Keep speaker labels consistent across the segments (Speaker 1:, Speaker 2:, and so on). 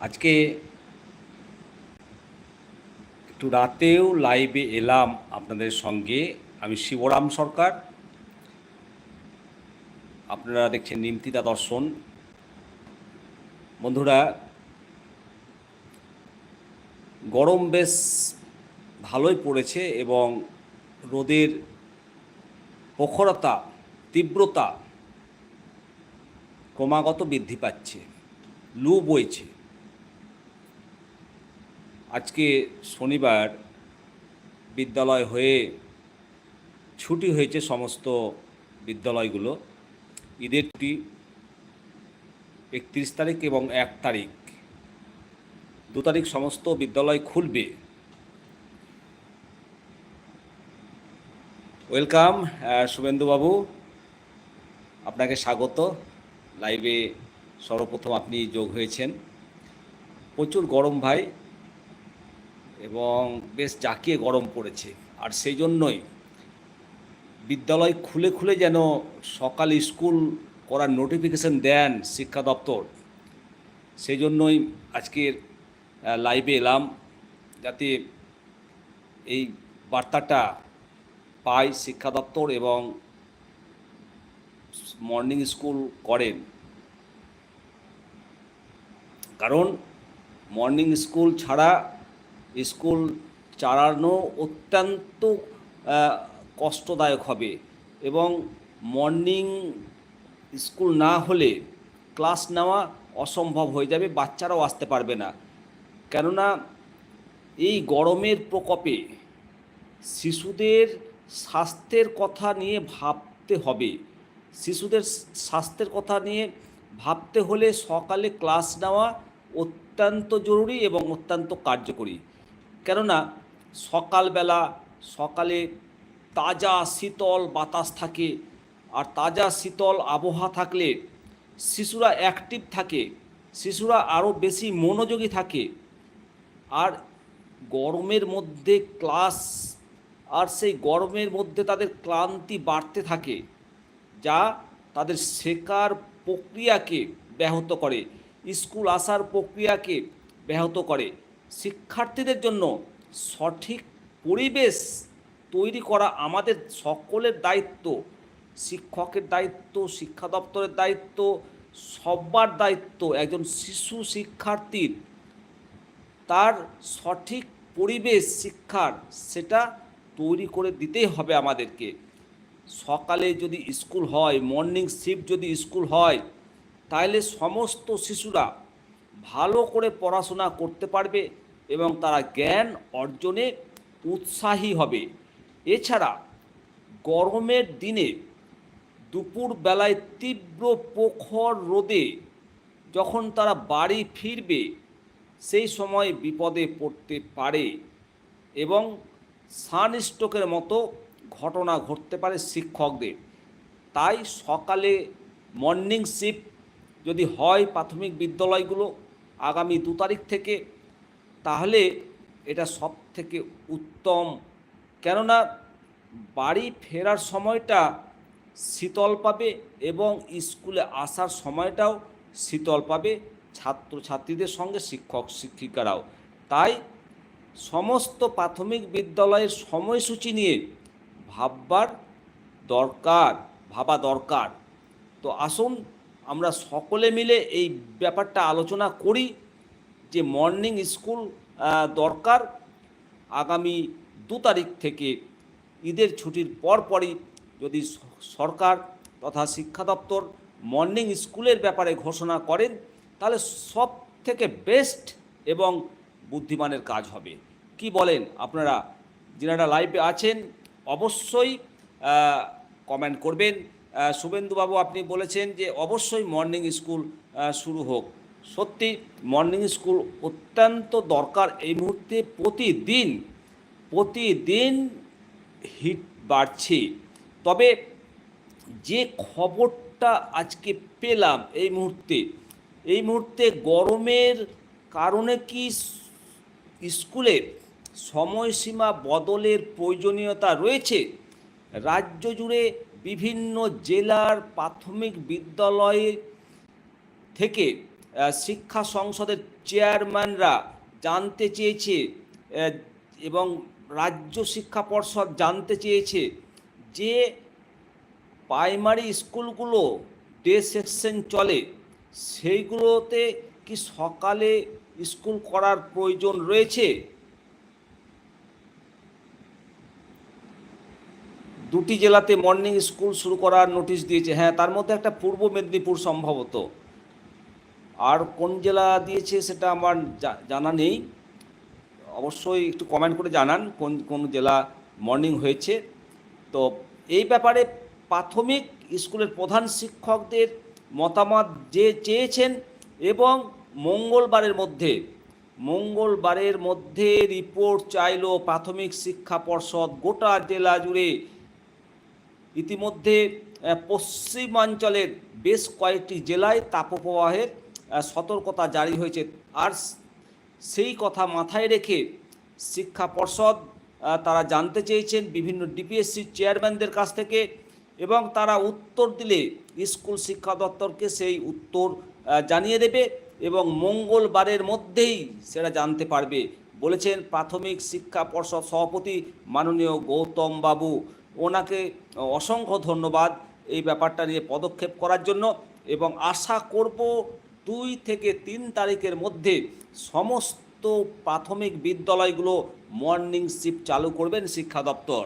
Speaker 1: আজকে একটু রাতেও লাইভে এলাম আপনাদের সঙ্গে। আমি শিবরাম সরকার। আপনারা দেখছেন নিমতিতা দর্শন। বন্ধুরা, গরম বেশ ভালোই পড়েছে এবং রোদের প্রখরতা, তীব্রতা ক্রমাগত বৃদ্ধি পাচ্ছে। লু বইছে। আজকে শনিবার বিদ্যালয় হয়ে ছুটি হয়েছে সমস্ত বিদ্যালয়গুলো। ঈদের ছুটি একত্রিশ তারিখ এবং এক তারিখ। দু তারিখ সমস্ত বিদ্যালয় খুলবে। ওয়েলকাম শুভেন্দুবাবু, আপনাকে স্বাগত। লাইভে সর্বপ্রথম আপনি যোগ হয়েছেন। প্রচুর গরম ভাই। এবং বেশ জাঁকিয়ে গরম পড়েছে। আর সেই জন্যই বিদ্যালয় খুলে খুলে যেন সকাল স্কুল করার নোটিফিকেশন দেন শিক্ষা দপ্তর। সেই জন্যই আজকের লাইভে এলাম যাতে এই বার্তাটা পাই শিক্ষা দপ্তর এবং মর্নিং স্কুল করেন। কারণ মর্নিং স্কুল ছাড়া স্কুল চালানো অত্যন্ত কষ্টদায়ক হবে এবং মর্নিং স্কুল না হলে ক্লাস নেওয়া অসম্ভব হয়ে যাবে, বাচ্চারাও আসতে পারবে না। কেননা এই গরমের প্রকোপে শিশুদের স্বাস্থ্যের কথা নিয়ে ভাবতে হবে। শিশুদের স্বাস্থ্যের কথা নিয়ে ভাবতে হলে সকালে ক্লাস নেওয়া অত্যন্ত জরুরি এবং অত্যন্ত কার্যকরী। কেননা সকালবেলা সকালে তাজা শীতল বাতাস থাকে আর তাজা শীতল আবহাওয়া থাকলে শিশুরা অ্যাক্টিভ থাকে, শিশুরা আরও বেশি মনোযোগী থাকে। আর গরমের মধ্যে ক্লাস আর সেই গরমের মধ্যে তাদের ক্লান্তি বাড়তে থাকে, যা তাদের শেখার প্রক্রিয়াকে ব্যাহত করে, স্কুল আসার প্রক্রিয়াকে ব্যাহত করে। শিক্ষার্থীদের জন্য সঠিক পরিবেশ তৈরি করা আমাদের সকলের দায়িত্ব। শিক্ষকের দায়িত্ব, শিক্ষা দপ্তরের দায়িত্ব সবার দায়িত্ব। একজন শিশু শিক্ষার্থীর তার সঠিক পরিবেশ, শিক্ষার সেটা তৈরি করে দিতেই হবে আমাদেরকে। সকালে যদি স্কুল হয় মর্নিং শিফট যদি স্কুল হয় তাহলে সমস্ত শিশুরা ভালো করে পড়াশোনা করতে পারবে এবং তারা জ্ঞান অর্জনে উৎসাহী হবে। এছাড়া গরমের দিনে দুপুর বেলায় তীব্র প্রখর রোদে যখন তারা বাড়ি ফিরবে, সেই সময় বিপদে পড়তে পারে এবং সানস্ট্রোকের মতো ঘটনা ঘটতে পারে শিক্ষকদের। তাই সকালে মর্নিং শিফট যদি হয় প্রাথমিক বিদ্যালয়গুলো আগামী দু তারিখ থেকে, তাহলে এটা সব থেকে উত্তম। কেননা বাড়ি ফেরার সময়টা শীতল পাবে এবং স্কুলে আসার সময়টাও শীতল পাবে ছাত্রছাত্রীদের সঙ্গে, শিক্ষক শিক্ষিকারাও। তাই সমস্ত প্রাথমিক বিদ্যালয়ের সময়সূচি নিয়ে ভাববার দরকার, ভাবা দরকার। তো আসুন আমরা সকলে মিলে এই ব্যাপারটা আলোচনা করি যে মর্নিং স্কুল দরকার। আগামী দু তারিখ থেকে ঈদের ছুটির পরপরই যদি সরকার তথা শিক্ষা দপ্তর মর্নিং স্কুলের ব্যাপারে ঘোষণা করেন, তাহলে সব থেকে বেস্ট এবং বুদ্ধিমানের কাজ হবে। কি বলেন আপনারা? যিনারা লাইভে আছেন, অবশ্যই কমেন্ট করবেন। শুভেন্দুবাবু আপনি বলেছেন যে অবশ্যই মর্নিং স্কুল শুরু হোক। সত্যি মর্নিং স্কুল অত্যন্ত দরকার এই মুহূর্তে প্রতিদিন প্রতিদিন হিট বাড়ছে। তবে যে খবরটা আজকে পেলাম এই মুহূর্তে এই মুহূর্তে গরমের কারণে কি স্কুলের সময়সীমা বদলের প্রয়োজনীয়তা রয়েছে? রাজ্য জুড়ে বিভিন্ন জেলার প্রাথমিক বিদ্যালয়ে থেকে শিক্ষা সংসদের চেয়ারম্যানরা জানতে চেয়েছে এবং রাজ্য শিক্ষা পর্ষদ জানতে চেয়েছে যে প্রাইমারি স্কুলগুলো ডে সেকশন চলে, সেইগুলোতে কি সকালে স্কুল করার প্রয়োজন রয়েছে? দুটি জেলাতে মর্নিং স্কুল শুরু করার নোটিশ দিয়েছে। হ্যাঁ তার মধ্যে একটা পূর্ব মেদিনীপুর সম্ভবত। আর কোন জেলা দিয়েছে সেটা আমার জানা নেই। অবশ্যই একটু কমেন্ট করে জানান কোন কোন জেলা মর্নিং হয়েছে। তো এই ব্যাপারে প্রাথমিক স্কুলের প্রধান শিক্ষকদের মতামত যে চেয়েছেন এবং মঙ্গলবারের মধ্যে মঙ্গলবারের মধ্যে রিপোর্ট চাইলো প্রাথমিক শিক্ষা পর্ষদ গোটা জেলা জুড়ে ইতিমধ্যে পশ্চিমাঞ্চলের বেশ কয়েকটি জেলায় তাপপ্রবাহের সতর্কতা জারি হয়েছে। আর সেই কথা মাথায় রেখে শিক্ষা পর্ষদ তারা জানতে চেয়েছেন বিভিন্ন ডিপিএসসি চেয়ারম্যানদের কাছ থেকে এবং তারা উত্তর দিলে স্কুল শিক্ষা দপ্তরকে সেই উত্তর জানিয়ে দেবে এবং মঙ্গলবারের মধ্যেই সেটা জানতে পারবে বলেছেন প্রাথমিক শিক্ষা পর্ষদ সভাপতি মাননীয় গৌতম বাবু। ওনাকে অসংখ্য ধন্যবাদ এই ব্যাপারটা নিয়ে পদক্ষেপ করার জন্য এবং আশা করব দুই থেকে তিন তারিখের মধ্যে সমস্ত প্রাথমিক বিদ্যালয়গুলো মর্নিং শিফট চালু করবেন শিক্ষা দপ্তর।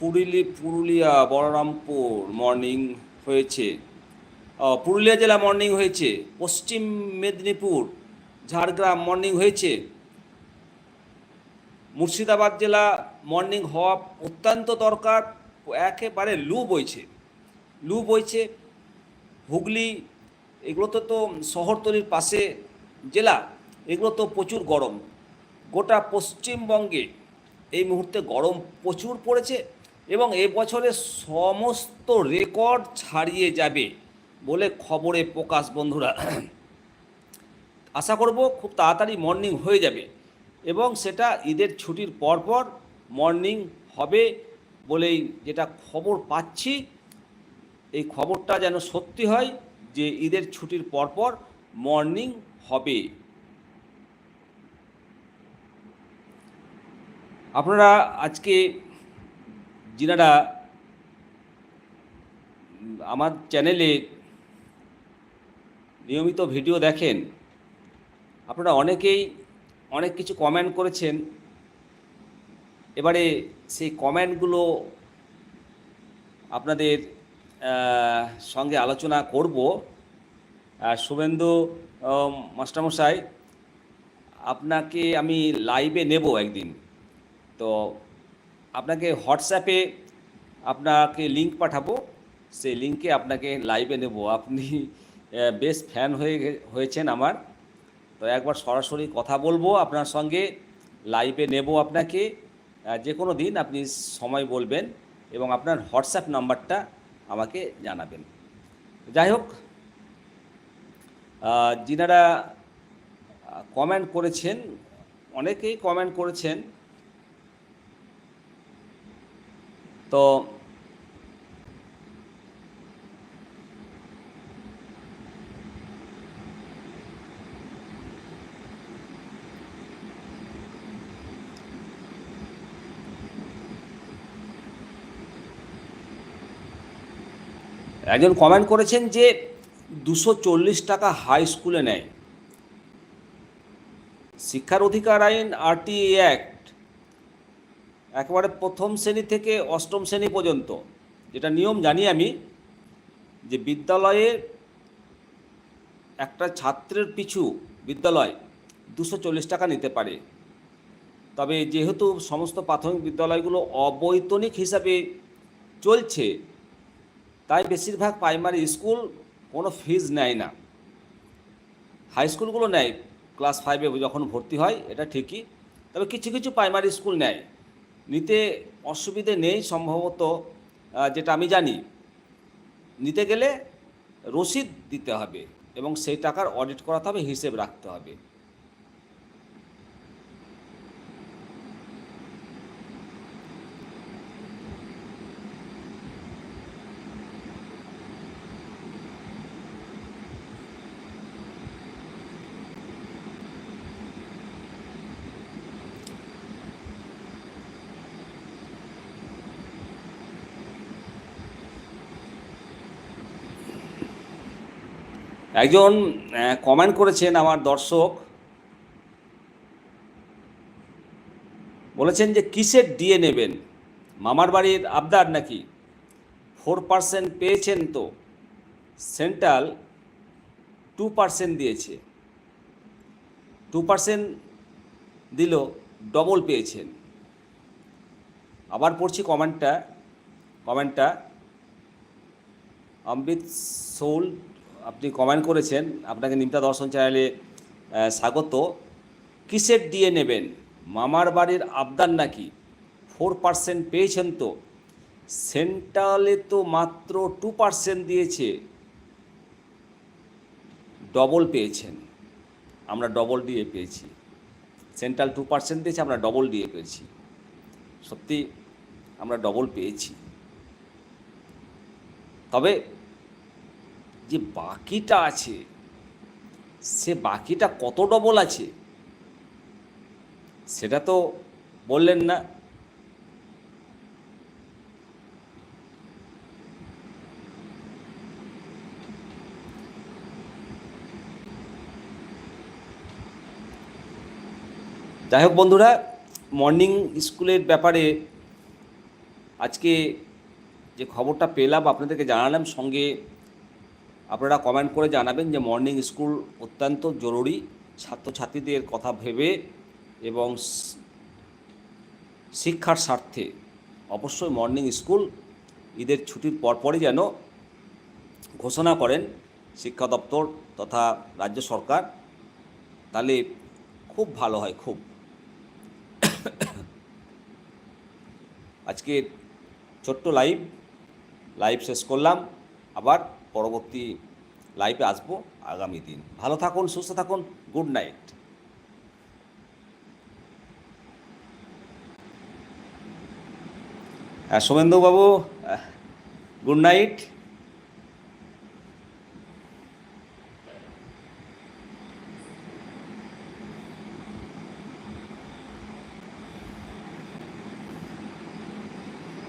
Speaker 1: পুরুলি, পুরুলিয়া, বলরামপুর মর্নিং হয়েছে। পুরুলিয়া জেলা মর্নিং হয়েছে, পশ্চিম মেদিনীপুর, ঝাড়গ্রাম মর্নিং হয়েছে। মুর্শিদাবাদ জেলা মর্নিং হওয়া অত্যন্ত দরকার, একেবারে লু বইছে। লু বইছে, হুগলি, এগুলো তো তো শহরতলির পাশে জেলা, এগুলো তো প্রচুর গরম। গোটা পশ্চিমবঙ্গে এই মুহূর্তে গরম প্রচুর পড়েছে এবং এবছরে সমস্ত রেকর্ড ছাড়িয়ে যাবে বলে খবরে প্রকাশ বন্ধুরা। আশা করব খুব তাড়াতাড়ি মর্নিং হয়ে যাবে। এবং সেটা ঈদের ছুটির পরপর মর্নিং হবে বলেই যেটা খবর পাচ্ছি, এই খবরটা যেন সত্যি হয় যে ঈদের ছুটির পরপর মর্নিং হবে। আপনারা আজকে যিনারা আমার চ্যানেলে নিয়মিত ভিডিও দেখেন, আপনারা অনেকেই অনেক কিছু কমেন্ট করেছেন। এবারে সেই কমেন্টগুলো আপনাদের সঙ্গে আলোচনা করব। শুভেন্দু মাস্টারমশাই, আপনাকে আমি লাইভে নেব একদিন। তো আপনাকে হোয়াটসঅ্যাপে আপনাকে লিংক পাঠাবো। সেই লিংকে আপনাকে লাইভে নেব। আপনি বেশ ফ্যান হয়ে হয়েছেন আমার। তো একবার সরাসরি কথা বলব আপনার সঙ্গে লাইভে নেব আপনাকে। যে কোনো দিন আপনি সময় বলবেন এবং আপনার হোয়াটসঅ্যাপ নাম্বারটা আমাকে জানাবেন। যাই হোক যিনারা কমেন্ট করেছেন, অনেকেই কমেন্ট করেছেন। তো একজন কমেন্ট করেছেন যে দুশো চল্লিশ টাকা হাই স্কুলে নেয়। শিক্ষার অধিকার আইন আরটিএ অ্যাক্ট একেবারে প্রথম শ্রেণি থেকে অষ্টম শ্রেণি পর্যন্ত। যেটা নিয়ম জানি আমি, যে বিদ্যালয়ে একটা ছাত্রের পিছু বিদ্যালয় দুশো চল্লিশ টাকা নিতে পারে। তবে যেহেতু সমস্ত প্রাথমিক বিদ্যালয়গুলো অবৈতনিক হিসাবে চলছে তাই বেশিরভাগ প্রাইমারি স্কুল কোনো ফিজ নেয় না। হাই স্কুলগুলো নেয় ক্লাস ফাইভে যখন ভর্তি হয়, এটা ঠিকই। তবে কিছু কিছু প্রাইমারি স্কুল নেয়। নিতে অসুবিধে নেই সম্ভবত যেটা আমি জানি। নিতে গেলে রসিদ দিতে হবে এবং সেই টাকার অডিট করাতে হবে, হিসেব রাখতে হবে। একজন কমেন্ট করেছেন আমার দর্শক। বলেছেন যে, কিসের দিয়ে নেবেন? মামার বাড়ির আবদার নাকি? ফোর পার্সেন্ট পেয়েছেন তো। সেন্ট্রাল টু পার্সেন্ট দিয়েছে। টু পার্সেন্ট দিল ডবল পেয়েছেন। আবার পড়ছি কমেন্টটা কমেন্টটা অমৃত সোল আপনি কমেন্ট করেছেন, আপনাকে নিমতা দর্শন চ্যানেলে স্বাগত। কিসের দিয়ে নেবেন? মামার বাড়ির আবদার নাকি? ফোর পার্সেন্ট পেয়েছেন তো। সেন্ট্রালে তো মাত্র টু পার্সেন্ট দিয়েছে। ডবল পেয়েছেন। আমরা ডবল দিয়ে পেয়েছি। সেন্ট্রাল টু পার্সেন্ট দিয়েছে, আমরা ডবল দিয়ে পেয়েছি। সত্যি, আমরা ডবল পেয়েছি। তবে যে বাকিটা আছে, সে বাকিটা কত ডবল আছে? সেটা তো বললেন না। যাই হোক বন্ধুরা মর্নিং স্কুলের ব্যাপারে আজকে যে খবরটা পেলাম, আপনাদেরকে জানালাম, সঙ্গে আপনারা কমেন্ট করে জানাবেন যে মর্নিং স্কুল অত্যন্ত জরুরি। ছাত্রছাত্রীদের কথা ভেবে এবং শিক্ষার স্বার্থে অবশ্যই মর্নিং স্কুল ঈদের ছুটির পরপরই যেন ঘোষণা করেন শিক্ষা দপ্তর তথা রাজ্য সরকার, তাহলে খুব ভালো হয়, খুব। আজকে ছোট্ট লাইভ লাইভ শেষ করলাম। আবার পরবর্তী লাইফে আসব আগামী দিন। ভালো থাকুন, সুস্থ থাকুন গুড নাইট হ্যাঁ সোমেন্দুবাবু গুড নাইট